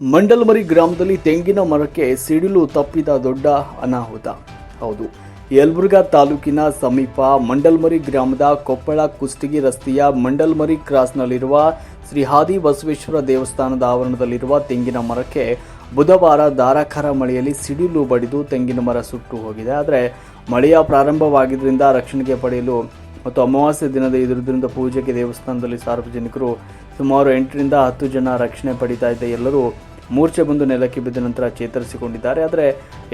ಮಂಡಲಮರಿ ಗ್ರಾಮದಲ್ಲಿ ತೆಂಗಿನ ಮರಕ್ಕೆ ಸಿಡಿಲು ತಪ್ಪಿದ ದೊಡ್ಡ ಅನಾಹುತ. ಹೌದು, ಯಲಬುರ್ಗಾ ತಾಲೂಕಿನ ಸಮೀಪ ಮಂಡಲ್ಮರಿ ಗ್ರಾಮದ ಕೊಪ್ಪಳ ಕುಷ್ಟಗಿ ರಸ್ತೆಯ ಮಂಡಲ್ಮರಿ ಕ್ರಾಸ್ನಲ್ಲಿರುವ ಶ್ರೀ ಹಾದಿ ಬಸವೇಶ್ವರ ದೇವಸ್ಥಾನದ ಆವರಣದಲ್ಲಿರುವ ತೆಂಗಿನ ಮರಕ್ಕೆ ಬುಧವಾರ ಧಾರಾಕಾರ ಮಳೆಯಲ್ಲಿ ಸಿಡಿಲು ಬಡಿದು ತೆಂಗಿನ ಮರ ಸುಟ್ಟು ಹೋಗಿದೆ. ಆದರೆ ಮಳೆಯ ಪ್ರಾರಂಭವಾಗಿದ್ದರಿಂದ ರಕ್ಷಣೆಗೆ ಪಡೆಯಲು ಮತ್ತು ಅಮಾವಾಸ್ಯೆ ದಿನದ ಇರುವುದರಿಂದ ಪೂಜೆಗೆ ದೇವಸ್ಥಾನದಲ್ಲಿ ಸಾರ್ವಜನಿಕರು ಸುಮಾರು ಎಂಟರಿಂದ ಹತ್ತು ಜನ ರಕ್ಷಣೆ ಪಡಿತಾ ಇದ್ದ ಎಲ್ಲರೂ ಮೂರ್ಛೆ ಬಂದು ನೆಲಕ್ಕೆ ಬಿದ್ದ ನಂತರ ಚೇತರಿಸಿಕೊಂಡಿದ್ದಾರೆ. ಆದರೆ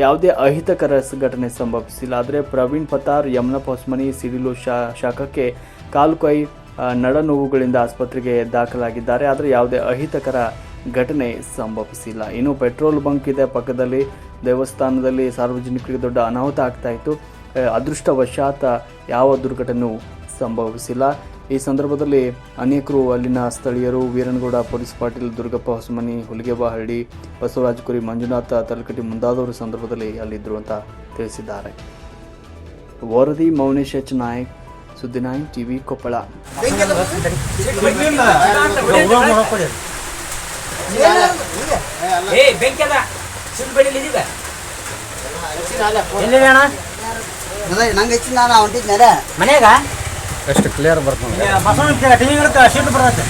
ಯಾವುದೇ ಅಹಿತಕರ ಘಟನೆ ಸಂಭವಿಸಿಲ್ಲ. ಆದರೆ ಪ್ರವೀಣ್ ಪತಾರ್ ಯಮುನಾ ಹೊಸ್ಮನಿ ಸಿಡಿಲು ಶಾ ಶಾಖಕ್ಕೆ ಕಾಲು ಕೈ ಆ, ನಡ ನೋವುಗಳಿಂದ ಆಸ್ಪತ್ರೆಗೆ ದಾಖಲಾಗಿದ್ದಾರೆ. ಆದರೆ ಯಾವುದೇ ಅಹಿತಕರ ಘಟನೆ ಸಂಭವಿಸಿಲ್ಲ. ಇನ್ನು ಪೆಟ್ರೋಲ್ ಬಂಕ್ ಇದೆ ಪಕ್ಕದಲ್ಲಿ. ದೇವಸ್ಥಾನದಲ್ಲಿ ಸಾರ್ವಜನಿಕರಿಗೆ ದೊಡ್ಡ ಅನಾಹುತ ಆಗ್ತಾ ಇತ್ತು. ಅದೃಷ್ಟವಶಾತ್ ಯಾವ ದುರ್ಘಟನೆಯೂ ಸಂಭವಿಸಿಲ್ಲ. ಈ ಸಂದರ್ಭದಲ್ಲಿ ಅನೇಕರು ಅಲ್ಲಿನ ಸ್ಥಳೀಯರು ವೀರನಗೌಡ ಪೊಲೀಸ್ ಪಾಟೀಲ್ ದುರ್ಗಪ್ಪ ಹೊಸಮನಿ ಹುಲಿಗೆಬಾಹಳ್ಳಿ ಬಸವರಾಜ್ ಕುರಿ ಮಂಜುನಾಥ ತಲಕಟ್ಟಿ ಮುಂದಾದವರು ಸಂದರ್ಭದಲ್ಲಿ ಅಲ್ಲಿದ್ದರು ಅಂತ ತಿಳಿಸಿದ್ದಾರೆ. ವರದಿ ಮೌನೇಶ್ ಎಚ್ ನಾಯಕ್ ಸುದ್ದಿ ನಾಯಕ್ ಟಿವಿ ಕೊಪ್ಪಳ. ಮನ್ಯಾಗ? ಎಷ್ಟು ಕ್ಲಿಯರ್ ಬರ್ತದೆ. ಬಸವಣ್ಣ ಟಿವಿ ಇರುತ್ತೆ? ಶೀಟ್ ಬರುತ್ತೆ.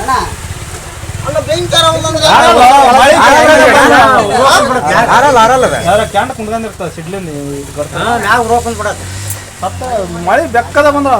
ಅಣ್ಣ ಅಲ್ಲ ಭಯಂಕರ ಒಂದಂದ್ರೆ ಆರಲ್ಲ ಆರಲ್ಲ ಕ್ಯಾಂಡ ಸಿಡ್ಲಿಂದ ನಾವು ರೋಕೊಂಡ್ ಬಿಡತ್ತೆ ಮಳೆ ಬೆಕ್ಕದ ಬಂದ್ರ